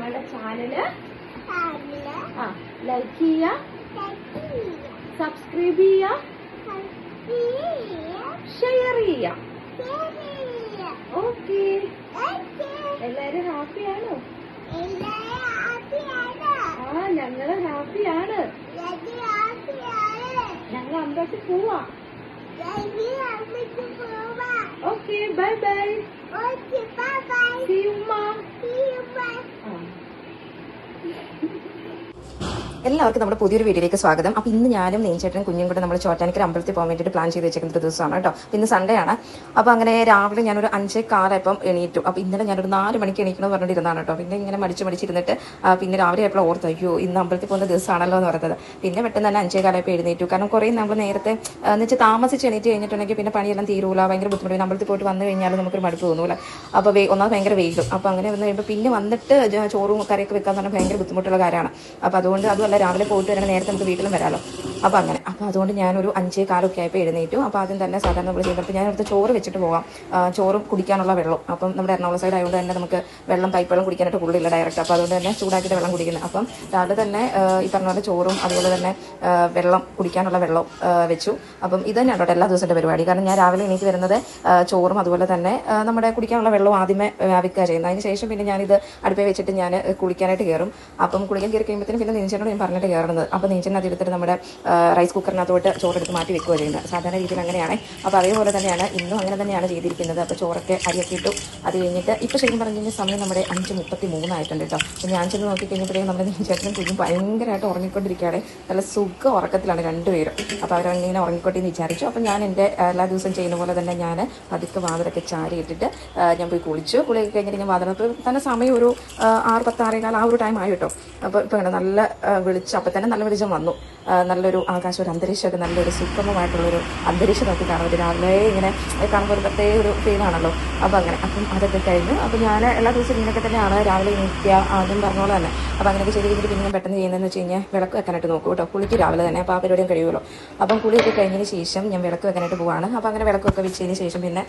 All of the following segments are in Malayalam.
നമ്മളുടെ ചാനൽ ആ ലൈക്ക് ചെയ്യുക. സബ്സ്ക്രൈബ് ചെയ്യുക. ഷെയർ ചെയ്യുക. ഓക്കെ എല്ലാരും ഹാപ്പിയാണോ ആ ഞങ്ങൾ ഹാപ്പിയാണ് ഞങ്ങൾ അമ്പലത്തിൽ പോവാ. Okay, bye bye. Ok, bye bye. See you, mom. See you, mom. Oh. എല്ലാവർക്കും നമ്മുടെ പുതിയൊരു വീഡിയോയിലേക്ക് സ്വാഗതം. അപ്പോൾ ഇന്ന് ഞാനും നെയ്ച്ചേട്ടനും കുഞ്ഞും കൂടെ നമ്മൾ ചോറ്റാനിക്കര അമ്പലത്തിൽ പോകാൻ വേണ്ടിയിട്ട് പ്ലാൻ ചെയ്ത് വെച്ചേക്കുന്ന ഒരു ദിവസമാണ് കേട്ടോ. ഇന്ന് സൺഡേ ആണ്. അപ്പോൾ അങ്ങനെ രാവിലെ ഞാനൊരു അഞ്ചേ കാലപ്പം എണീറ്റു. അപ്പോൾ ഇന്നലെ ഞാനൊരു നാല് മണിക്ക് എണീക്കണമെന്ന് പറഞ്ഞിരുന്നാണ് കേട്ടോ. പിന്നെ ഇങ്ങനെ മടിച്ച് മടിച്ചിരുന്നിട്ട് പിന്നെ രാവിലെ എപ്പോൾ ഓർത്ത് അയ്യോ ഇന്ന് അമ്പലത്തിൽ പോകുന്ന ദിവസമാണല്ലോ എന്ന് പറയുന്നത് പിന്നെ പെട്ടെന്ന് തന്നെ അഞ്ചേ കാലപ്പം എഴുന്നേറ്റു. കാരണം കുറേ നമ്മൾ നേരത്തെ എന്ന് വെച്ചാൽ താമസിച്ച് എണീറ്റ് കഴിഞ്ഞിട്ടുണ്ടെങ്കിൽ പിന്നെ പണിയെല്ലാം തീരൂല. ഭയങ്കര ബുദ്ധിമുട്ട്. അമ്പലത്തിൽ പോയിട്ട് വന്നു കഴിഞ്ഞാൽ നമുക്കൊരു മടുപ്പ് തോന്നൂല. അപ്പോൾ ഒന്നാമത് ഭയങ്കര വെയിലും. അപ്പോൾ അങ്ങനെ വന്നു കഴിയുമ്പോൾ പിന്നെ വന്നിട്ട് ചോറും കറിയൊക്കെ വെക്കാൻ പറഞ്ഞാൽ ഭയങ്കര ബുദ്ധിമുട്ടുള്ള കാര്യമാണ്. അപ്പോൾ അതുകൊണ്ട് അതുമല്ല രാവിലെ പോയിട്ട് വരണം നേരത്തെ നമുക്ക് വീട്ടിലും വരാമല്ലോ അപ്പോൾ അങ്ങനെ. അപ്പോൾ അതുകൊണ്ട് ഞാനൊരു അഞ്ചേ കാലൊക്കെ ആയപ്പോൾ എഴുന്നേറ്റു. അപ്പോൾ ആദ്യം തന്നെ സാധാരണ നമ്മൾ ചെയ്യുമ്പോൾ ഞാൻ അടുത്ത് ചോറ് വെച്ചിട്ട് പോകാം ചോറ് കുടിക്കാനുള്ള വെള്ളം. അപ്പം നമ്മുടെ എറണാകുളം സൈഡ് ആയതുകൊണ്ട് തന്നെ നമുക്ക് വെള്ളം പൈപ്പ് വെള്ളം കുടിക്കാനായിട്ട് കൂടുതലില്ല ഡയറക്റ്റ് അപ്പോൾ അതുകൊണ്ട് തന്നെ ചൂടാക്കിയിട്ട് വെള്ളം കുടിക്കുന്നത്. അപ്പം രാവിലെ തന്നെ ഈ പറഞ്ഞ പോലെ ചോറും അതുപോലെ തന്നെ വെള്ളം കുടിക്കാനുള്ള വെള്ളം വെച്ചു. അപ്പം ഇത് തന്നെയാണ് കേട്ടോ എല്ലാ ദിവസത്തെ പരിപാടി. കാരണം ഞാൻ രാവിലെ എനിക്ക് വരുന്നത് ചോറും അതുപോലെ തന്നെ നമ്മുടെ കുടിക്കാനുള്ള വെള്ളം ആദ്യമേ വ്യാപിക്കുക ചെയ്യുന്നത്. അതിന് ശേഷം പിന്നെ ഞാനിത് അടുപ്പേ വെച്ചിട്ട് ഞാൻ കുളിക്കാനായിട്ട് കയറും അപ്പം കുളിക്കാൻ കയറി കഴിയുമ്പോഴത്തേനും പിന്നെ ഞാൻ പറഞ്ഞിട്ട് കയറുന്നത് അപ്പോൾ നെയ്ച്ചെണ്ണ അത് എടുത്തിട്ട് നമ്മുടെ റൈസ് കുക്കറിനകത്തോട്ട് ചോറെടുത്ത് മാറ്റി വെക്കുക ചെയ്യുന്നത്. സാധാരണ രീതിയിൽ അങ്ങനെയാണ്. അപ്പോൾ അതേപോലെ തന്നെയാണ് ഇന്നും അങ്ങനെ തന്നെയാണ് ചെയ്തിരിക്കുന്നത്. അപ്പോൾ ചോറൊക്കെ അരിയൊക്കെ ഇട്ടു. അത് കഴിഞ്ഞിട്ട് ഇപ്പോൾ ശരിക്കും പറഞ്ഞു കഴിഞ്ഞാൽ സമയം നമ്മുടെ അഞ്ച് മുപ്പത്തി മൂന്നായിട്ടുണ്ട് കേട്ടോ. അപ്പോൾ ഞാൻ ചെന്ന് നോക്കി കഴിഞ്ഞപ്പോഴേക്കും നമ്മുടെ നീച്ചേട്ടനും കുഞ്ഞും ഭയങ്കരമായിട്ട് ഉറങ്ങിക്കൊണ്ടിരിക്കുകയാണ്. നല്ല സുഖ ഉറക്കത്തിലാണ് രണ്ടുപേരും. അപ്പോൾ അവരങ്ങനെ ഉറങ്ങിക്കോട്ടെ എന്ന് വിചാരിച്ചു. അപ്പോൾ ഞാൻ എന്റെ എല്ലാ ദിവസവും ചെയ്യുന്ന പോലെ തന്നെ ഞാൻ പതുക്കെ വാതിലൊക്കെ ചാരി ഇട്ടിട്ട് ഞാൻ പോയി കുളിച്ചു. കുളിയൊക്കെ കഴിഞ്ഞിട്ട് ഞാൻ വാതിലപ്പോൾ തന്നെ സമയം ഒരു ആറ് ആറ് പത്താറേകാൽ ആ ഒരു ടൈം ആയിട്ടോ അപ്പോൾ ഇപ്പോൾ നല്ല വെളിച്ചം അപ്പം തന്നെ നല്ല വെളിച്ചം വന്നു. നല്ലൊരു ആകാശം ഒരു അന്തരീക്ഷമൊക്കെ നല്ലൊരു സുഗമമായിട്ടുള്ളൊരു അന്തരീക്ഷം നോക്കി കാണാൻ പറ്റും രാവിലെ ഇങ്ങനെ കാണുമ്പോൾ ഒരു പ്രത്യേക ഒരു ഫീലാണല്ലോ അപ്പോൾ അങ്ങനെ അപ്പം അതൊക്കെ കഴിഞ്ഞു. അപ്പോൾ ഞാൻ എല്ലാ ദിവസവും ഇങ്ങനെയൊക്കെ തന്നെയാണ് രാവിലെ എണീക്കുക ആദ്യം പറഞ്ഞോളെ തന്നെ. അപ്പോൾ അങ്ങനെയൊക്കെ ചെയ്ത് കഴിഞ്ഞിട്ട് പിന്നെ പെട്ടെന്ന് ചെയ്യുന്നതെന്ന് വെച്ച് കഴിഞ്ഞാൽ വിളക്ക് വെക്കാനായിട്ട് നോക്കും കേട്ടോ. കുളിക്ക് രാവിലെ തന്നെ അപ്പോൾ ആ പരിപാടിയും കഴിയുമല്ലോ. അപ്പം കുളിയൊക്കെ കഴിഞ്ഞതിന് ശേഷം ഞാൻ വിളക്ക് വെക്കാനായിട്ട് പോവാണ്. അപ്പോൾ അങ്ങനെ വിളക്കൊക്കെ വെച്ചതിന് ശേഷം പിന്നെ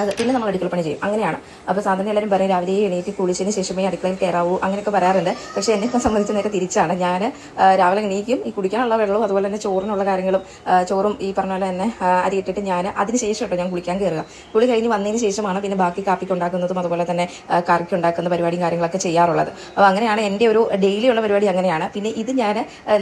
അത് പിന്നെ നമ്മൾ അടുക്കള പണി ചെയ്യും. അങ്ങനെയാണ്. അപ്പോൾ സാധാരണ എല്ലാവരും പറയും രാവിലെ എണീറ്റ് കുളിച്ചതിന് ശേഷമേ അടുക്കളയിൽ കയറാവൂ അങ്ങനെയൊക്കെ പറയാറുണ്ട്. പക്ഷേ എന്നെ സംബന്ധിച്ച് നേരെ തിരിച്ചാണ്. ഞാൻ രാവിലെ എണീക്കും ഈ കുടിക്കാനുള്ള വെള്ളവും അതുപോലെ തന്നെ ചോറിനുള്ള കാര്യങ്ങളും ചോറും ഈ പറഞ്ഞ പോലെ തന്നെ അരിയിട്ടിട്ട് ഞാൻ അതിന് ശേഷം കേട്ടോ ഞാൻ കുളിക്കാൻ കയറുക. കുളി കഴിഞ്ഞ് വന്നതിന് ശേഷമാണ് പിന്നെ ബാക്കി കാപ്പിക്ക് ഉണ്ടാക്കുന്നതും അതുപോലെ തന്നെ കറിക്ക് ഉണ്ടാക്കുന്ന പരിപാടിയും കാര്യങ്ങളൊക്കെ ചെയ്യാറുള്ളത്. അപ്പോൾ അങ്ങനെയാണ് എന്റെ ഒരു ഡെയിലി ഉള്ള പരിപാടി അങ്ങനെയാണ്. പിന്നെ ഇത് ഞാൻ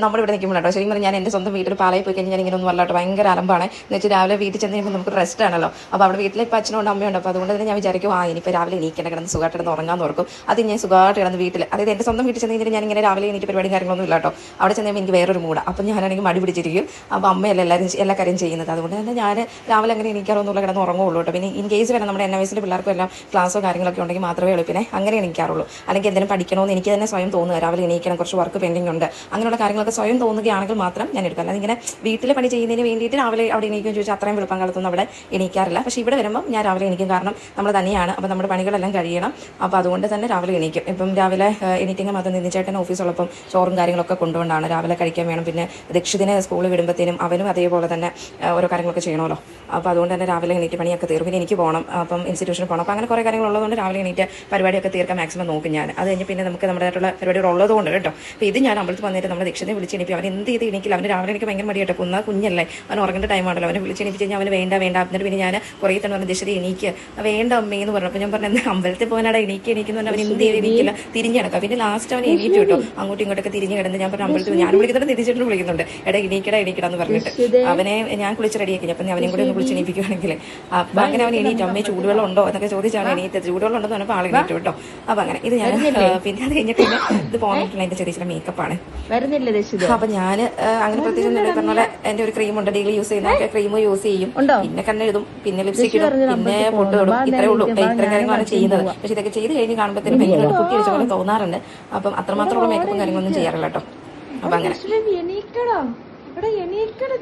നമ്മളിവിടെ നിൽക്കുമ്പോൾ കേട്ടോ. ശരിക്കും ഞാൻ എന്റെ സ്വന്തം വീട്ടിൽ പാലയിൽ പോയി കഴിഞ്ഞാൽ ഞാൻ ഇങ്ങനെ ഒന്നും വല്ലാട്ടോ ഭയങ്കര അലമ്പാണ്. എന്ന് വെച്ചാൽ രാവിലെ വീട്ടിൽ ചെന്ന് കഴിയുമ്പോൾ നമുക്ക് റെസ്റ്റ് ആണല്ലോ. അപ്പോൾ അവിടെ വീട്ടിലെ ഇപ്പോൾ അച്ഛനുണ്ട് അമ്മയുണ്ട് അപ്പോൾ അതുകൊണ്ട് തന്നെ ഞാൻ വിചാരിക്കും ആ ഇനിയിപ്പോൾ രാവിലെ എണീക്കേണ്ട കിടന്ന് സുഖമായിട്ട് കിടന്ന് ഉറങ്ങാൻ ഓർക്കും. അത് ഞാൻ സുഖമായിട്ട് കിടന്ന് വീട്ടിൽ അതായത് എന്റെ സ്വന്തം വീട്ടിൽ ചെന്ന് കഴിഞ്ഞാൽ ഞാൻ ഇങ്ങനെ രാവിലെ എണീറ്റ് പരിപാടിയും കാര്യങ്ങളൊന്നും ഇല്ല കേട്ടോ അവിടെ ചെന്ന് കഴിയുമ്പോൾ എനിക്ക് വേറൊരു മൂട അപ്പോൾ ഞാനാണെങ്കിൽ മടി പിടിച്ചിരിക്കും. അപ്പോൾ അമ്മയല്ല എല്ലാവരും എല്ലാ കാര്യം ചെയ്യുന്നത്. അതുകൊണ്ട് തന്നെ ഞാൻ രാവിലെ അങ്ങനെ എണീക്കാറൊന്നുമില്ല കിടന്ന് ഉറങ്ങുള്ളൂ കേട്ടോ. പിന്നെ ഇൻ കേസ് വേണം നമ്മുടെ എൻ വയസ്സിലെ പിള്ളേർക്കും എല്ലാം ക്ലാസ്സോ കാര്യങ്ങളൊക്കെ ഉണ്ടെങ്കിൽ മാത്രമേ എളുപ്പിനെ അങ്ങനെ എണീക്കാറുള്ളൂ. അല്ലെങ്കിൽ എന്തെങ്കിലും പഠിക്കണമെന്ന് എനിക്ക് തന്നെ സ്വയം തോന്നുക. രാവിലെ എണീക്കണം കുറച്ച് വർക്ക് പെൻഡിങ് ഉണ്ട്. അങ്ങനെയുള്ള കാര്യങ്ങളൊക്കെ സ്വയം തോന്നുകയാണെങ്കിൽ മാത്രം ഞാൻ എടുക്കാം. അല്ലാതെ ഇങ്ങനെ വീട്ടിലെ പണി ചെയ്യുന്നതിന് വേണ്ടിയിട്ട് രാവിലെ അവിടെ എണീക്കുമെന്ന് ചോദിച്ചാൽ അത്രയും വെളുപ്പം കാലത്തൊന്നും അവിടെ എണീക്കാറില്ല. പക്ഷേ ഇവിടെ വരുമ്പോൾ ഞാൻ രാവിലെ എണീക്കും. കാരണം നമ്മൾ തന്നെയാണ്. അപ്പോൾ നമ്മുടെ പണികളെല്ലാം കഴിയണം. അപ്പോൾ അതുകൊണ്ട് തന്നെ രാവിലെ എണീക്കും. ഇപ്പം രാവിലെ എണീറ്റിങ്ങ് മാത്രം നിന്നിച്ചേട്ടൻ ഓഫീസുള്ളപ്പം ചോറും കാര്യങ്ങളൊക്കെ കൊണ്ടുകൊണ്ടാണ് രാവിലെ കഴിക്കാൻ വേണം. പിന്നെ ദക്ഷിതിനെ സ്കൂളിൽ വിടുമ്പോഴത്തേനും അവനും അതേപോലെ തന്നെ ഓരോ കാര്യങ്ങളൊക്കെ ചെയ്യണമല്ലോ. അപ്പോൾ അതുകൊണ്ട് തന്നെ രാവിലെ എണീറ്റ് പണിയൊക്കെ തീർക്കും. പിന്നെ എനിക്ക് പോകണം. അപ്പം ഇൻസ്റ്റിറ്റ്യൂഷനിൽ പോകണം. അപ്പോൾ അങ്ങനെ കുറേ കാര്യങ്ങൾ ഉള്ളതുകൊണ്ട് രാവിലെ എണീറ്റ് പരിപാടിയൊക്കെ തീർക്കാൻ മാക്സിമം നോക്കും ഞാൻ. അത് കഴിഞ്ഞ് പിന്നെ നമുക്ക് നമ്മുടേതായിട്ടുള്ള പരിപാടികൾ ഉള്ളതുകൊണ്ട് കേട്ടോ. അപ്പോൾ ഇത് ഞാൻ അമ്പലത്തിൽ വന്നിട്ട് നമ്മുടെ ദക്ഷിണെ വിളിച്ചെണിപ്പി അവൻ എന്ത് ചെയ്ത് എണീക്കില്ല. അവന് രാവിലെ എനിക്ക് ഭയങ്കര മടിയായിട്ട് കുന്ന കുഞ്ഞല്ലേ. അവൻ ഉറങ്ങേണ്ട ടൈമാണല്ലോ അവനെ വിളിച്ചെണിപ്പിച്ച് കഴിഞ്ഞാൽ അവന് വേണ്ട വേണ്ട. എന്നിട്ട് പിന്നെ ഞാൻ കുറേ തന്നെ പറഞ്ഞ ദശരി എണീക്ക്. വേണ്ട അമ്മേ എന്ന് പറഞ്ഞു. അപ്പോൾ ഞാൻ പറഞ്ഞു എന്താ അമ്പലത്തിൽ പോകാനാടെ എണീക്ക്? എണീക്കുന്നു അവൻ എന്ത് ചെയ്ത് എണീക്കില്ല. തിരിഞ്ഞ് കിടക്കാം പിന്നെ ലാസ്റ്റ് അവൻ എണീറ്റ് കിട്ടും. അങ്ങോട്ടും ഇങ്ങോട്ടൊക്കെ തിരിഞ്ഞ് കിടന്ന് ഞാൻ പറഞ്ഞു അമ്പലത്തിൽ ഞാൻ വിളിക്കുന്നുണ്ട് തിരിച്ചിട്ട് വിളിക്കുന്നുണ്ട്. എടാ എണീക്കടാ എണീക്കടാ എന്ന് പറഞ്ഞിട്ട്. അവനെ ഞാൻ കുളിച്ച് റെഡിയാക്കി അപ്പം അവനെയും കൂടെ ഒന്ന് കുളിച്ച് എണീപ്പിക്കുകയാണെങ്കിൽ അപ്പം അങ്ങനെ അവൻ എണീറ്റ് അമ്മയെ ചൂടുവെള്ളം ഉണ്ടോ? എന്നൊക്കെ ചോദിച്ചാണ് എണീറ്റത് ചൂടുവെള്ളം ഉണ്ടോ? എന്ന് പറഞ്ഞപ്പോൾ ആൾ എണീറ്റു കേട്ടോ. അപ്പം അങ്ങനെ. ഇത് ഞാൻ പിന്നെ അത് കഴിഞ്ഞിട്ട് പിന്നെ ഇത് പോകാനായിട്ടുള്ള എന്റെ ചെറിയ ചെറിയ മേക്കപ്പാണ് അപ്പൊ ഞാൻ അങ്ങനെ പ്രത്യേകിച്ച് പറഞ്ഞ പോലെ എന്റെ ഒരു ക്രീം ഉണ്ട്? ഡെയിലി യൂസ് ചെയ്യുന്ന ക്രീം യൂസ് ചെയ്യും? പിന്നെ കണ്ണെഴുതും. പിന്നെ ലിപ്സ്റ്റിക് ഇടും. പിന്നെ ഫുഡ് കൊടുക്കും. ഇത്രേ ഉള്ളൂ. ഇത്ര ഇത്രയും കാര്യങ്ങളാണ് ചെയ്യുന്നത്. പക്ഷെ ഇതൊക്കെ ചെയ്ത് കഴിഞ്ഞ് കാണുമ്പോഴത്തേനും ഭയങ്കര കുട്ടി വെച്ച പോലെ തോന്നാറുണ്ട്. അപ്പം അത്രമാത്രമുള്ള മേക്കപ്പും കാര്യങ്ങളൊന്നും ചെയ്യാറില്ല കേട്ടോ. അപ്പൊ അങ്ങനെ. എണീക്കടാ. ഇവിടെ എണീക്കട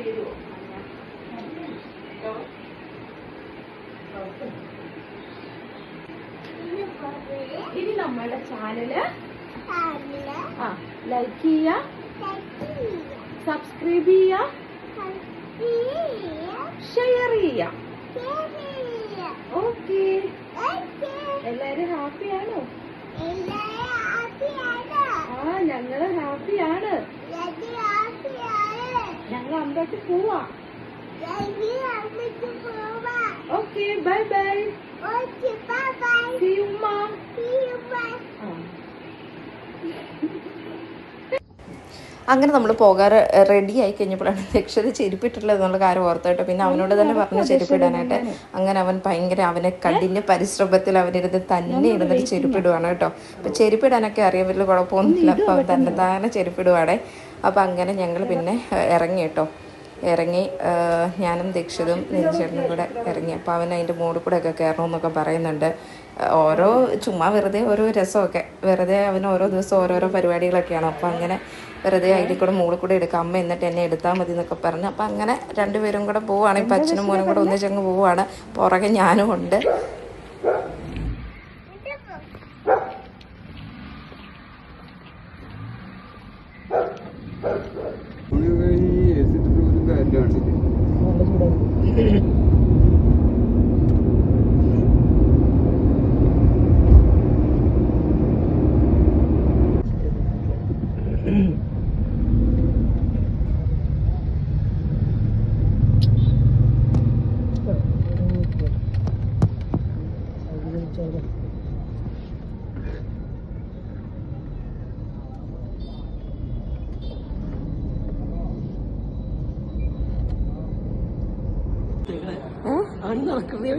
ചേരുവോ ഇനി നമ്മളുടെ ചാനൽ ആ ലൈക്ക് ചെയ്യ സബ്സ്ക്രൈബ് ചെയ്യുക ഷെയർ ചെയ്യുക. ഓക്കെ എല്ലാരും ഹാപ്പിയാണോ ആ ഞങ്ങൾ ഹാപ്പിയാണ് ഞങ്ങൾ അമ്പലത്തിൽ പോവാ ഓക്കെ ബൈ ബൈ സി ഉമ്മ ആ അങ്ങനെ നമ്മൾ പോകാൻ റെഡി ആയി കഴിഞ്ഞപ്പോഴാണ് ലക്ഷ്യത ചെരുപ്പിട്ടുള്ളത് എന്നുള്ള കാര്യം ഓർത്തു പിന്നെ അവനോട് തന്നെ പറഞ്ഞു ചെരുപ്പിടാനായിട്ട് അങ്ങനെ അവൻ ഭയങ്കര അവനെ കഠിന പരിശ്രമത്തിൽ അവനിരുന്ന് തന്നെ ഇരുന്നിട്ട് ചെരുപ്പിടുവാണ് കേട്ടോ. അപ്പോൾ ചെരുപ്പിടാനൊക്കെ അറിയാൻ കുഴപ്പമൊന്നുമില്ല. അപ്പം അവൻ തന്നെ താനെ ചെരുപ്പിടുവാണെ. അപ്പം അങ്ങനെ ഞങ്ങൾ പിന്നെ ഇറങ്ങി കേട്ടോ. ഇറങ്ങി ഞാനും ദീക്ഷിതും നെഞ്ചേട്ടനും കൂടെ ഇറങ്ങി. അപ്പോൾ അവൻ അതിന്റെ മൂടിൽ കൂടെ ഒക്കെ കയറണമെന്നൊക്കെ പറയുന്നുണ്ട്. ഓരോ ചുമ്മാ വെറുതെ ഓരോ രസമൊക്കെ. വെറുതെ അവൻ ഓരോ ദിവസം ഓരോരോ പരിപാടികളൊക്കെയാണ്. അപ്പോൾ അങ്ങനെ വെറുതെ അതിൽ കൂടെ മുകളിൽ കൂടെ എടുക്കാം. അമ്മ എന്നിട്ട് എന്നെ എടുത്താൽ മതി എന്നൊക്കെ പറഞ്ഞു. അപ്പം അങ്ങനെ രണ്ടുപേരും കൂടെ പോവുകയാണ് ഇപ്പം അച്ഛനും മോനും കൂടെ ഒന്നിച്ചങ്ങ് പോവുകയാണ് പുറകെ ഞാനും ഉണ്ട്. നടക്കുന്നേ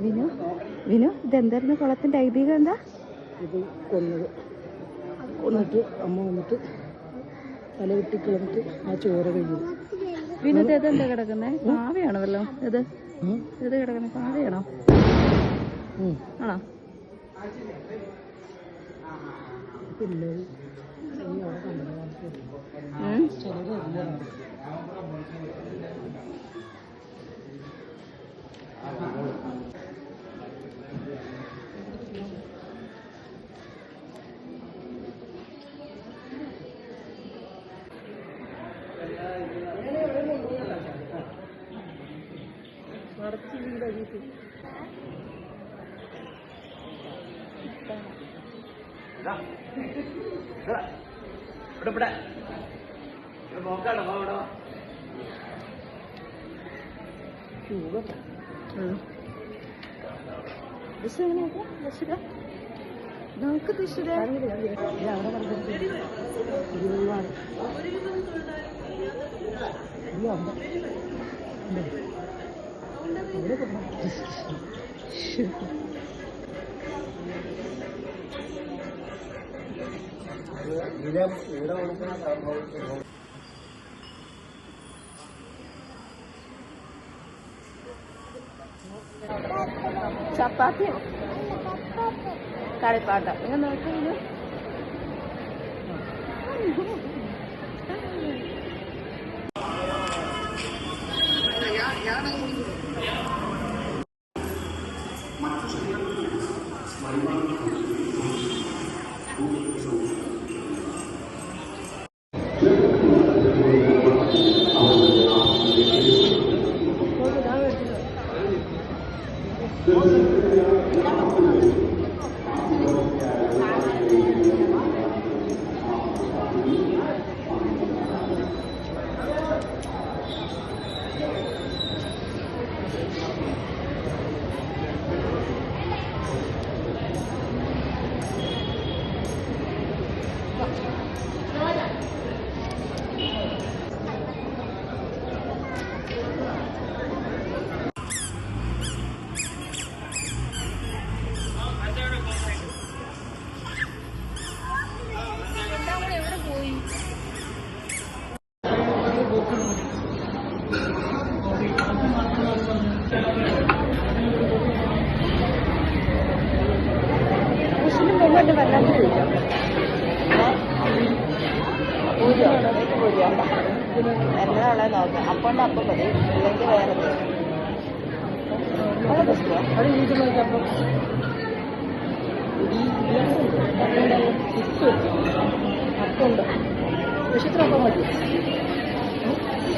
വിനു വിനു ഇതെന്തായിരുന്നു കുളത്തിന്റെ ഐതിഹ്യം എന്താ? ഇത് കൊന്നത്. കൊന്നിട്ട് അമ്മ വന്നിട്ട് തല വെട്ടി കളഞ്ഞിട്ട് ആ ചോര കഴിഞ്ഞു. വിനു ഇത് എന്താ കിടക്കുന്നേ? പാവയാണോ വല്ലോ ഇത് ഇത് കിടക്കുന്ന പാവയാണോ? ആണോ? നടത്തി വീട് വീട്ടിൽ? പിന്നെ ഉം. ദിശ എങ്ങനെയാ ദിശ നമുക്ക് ദിശ ചപ്പാത്തിയോ? കളിപ്പാട്ട ഇങ്ങനെ നോക്കിയില്ല ഞാനങ്ങനെ നിങ്ങൾ നോക്കുന്നു എന്നതാളെ നോക്കാം അപ്പം അപ്പം മതി അല്ലെങ്കിൽ വേറെ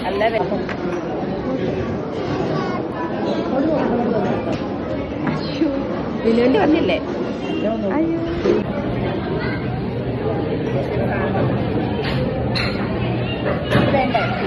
അല്ല വിനുവിന്റെ വന്നില്ലേ അയ്യോ.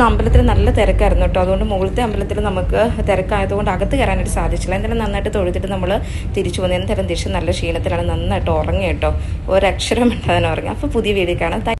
ഇന്ന് അമ്പലത്തിൽ നല്ല തിരക്കായിരുന്നു കേട്ടോ. അതുകൊണ്ട് മുകളിലത്തെ അമ്പലത്തിൽ നമുക്ക് തിരക്കായതുകൊണ്ട് അകത്ത് കയറാനായിട്ട് സാധിച്ചില്ല. എന്തായാലും നന്നായിട്ട് തൊഴുതിട്ട് നമ്മൾ തിരിച്ചു പോകുന്നത് എന്തായാലും തിരിച്ച് നല്ല ക്ഷീണത്തിലാണ് നന്നായിട്ട് ഉറങ്ങി കേട്ടോ. ഒരക്ഷരം ഉണ്ടാകാൻ ഉറങ്ങി. അപ്പോൾ പുതിയ വീഡിയോ കാണാം.